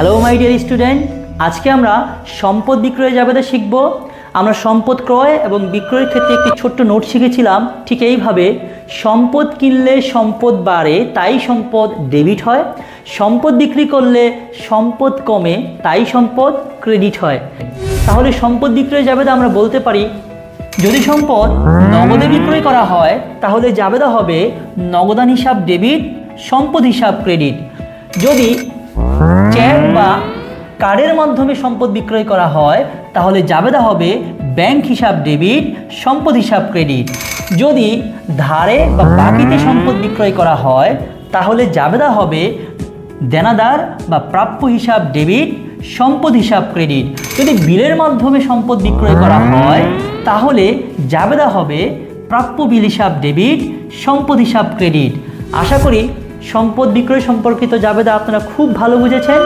Hello my dear student আজকে আমরা সম্পদ বিক্রয় জাবেদা শিখব। আমরা সম্পদ ক্রয় এবং বিক্রয়ের ক্ষেত্রে একটি ছোট্ট নোট শিখেছিলাম। ঠিক এইভাবে, সম্পদ কিনলে সম্পদ বাড়ে, তাই সম্পদ ডেবিট হয়। সম্পদ বিক্রি করলে সম্পদ কমে, তাই সম্পদ ক্রেডিট হয়। তাহলে সম্পদ বিক্রয় জাবেদা আমরা বলতে পারি, যদি সম্পদ নগদে বিক্রয় করা হয়, তাহলে জাবেদা হবে নগদান হিসাব ডেবিট সম্পদ হিসাব ক্রেডিট যদি চেক কার্ডের মাধ্যমে সম্পদ বিক্রয় করা হয়, তাহলে জাবেদা হবে ব্যাংক হিসাব ডেবিট, সম্পদ হিসাব ক্রেডিট। যদি ধারে বা বাকিতে সম্পদ বিক্রয় করা হয়, তাহলে জাবেদা হবে দেনাদার বা প্রাপ্য হিসাব ডেবিট, সম্পদ হিসাব ক্রেডিট। যদি বিলের মাধ্যমে সম্পদ বিক্রয় করা হয়, তাহলে জাবেদা হবে প্রাপ্য বিল হিসাব ডেবিট, সম্পদ হিসাব ক্রেডিট। আশা করি সম্পদ বিক্রয় সম্পর্কিত জাবেদা আপনারা খুব ভালো বুঝেছেন।